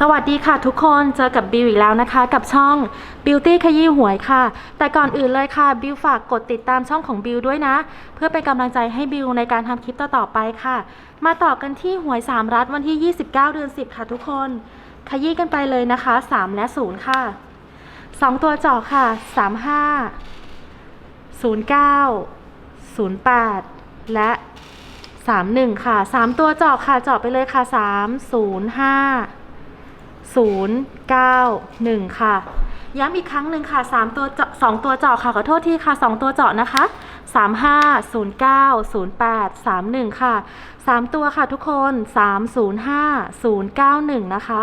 สวัสดีค่ะทุกคนเจอกับบิวอีกแล้วนะคะ กับช่อง Beauty ขยี้หวยค่ะ แต่ก่อนอื่นเลยค่ะบิวฝากกดติดตามช่องของบิวด้วยนะ เพื่อเป็นกำลังใจให้บิวในการทำคลิปต่อๆไปค่ะ มาต่อกันที่หวย 3 รัฐวันที่ 29 เดือน 10 ค่ะทุกคน ขยี้กันไปเลยนะคะ 3 และ 0 ค่ะ 2 ตัวจาะค่ะ 35 09 08 และ31 ค่ะ 3 ตัวจาะค่ะจาะไปเลยค่ะ 305 091 ค่ะ ย้ำอีกครั้งหนึ่งค่ะ 3 ตัวเจาะ2ตัวเจาะค่ะ ขอโทษทีค่ะ 2 ตัวเจาะนะคะ 35 09 08 31 ค่ะ 3 ตัวค่ะทุกคน 305 091 นะคะ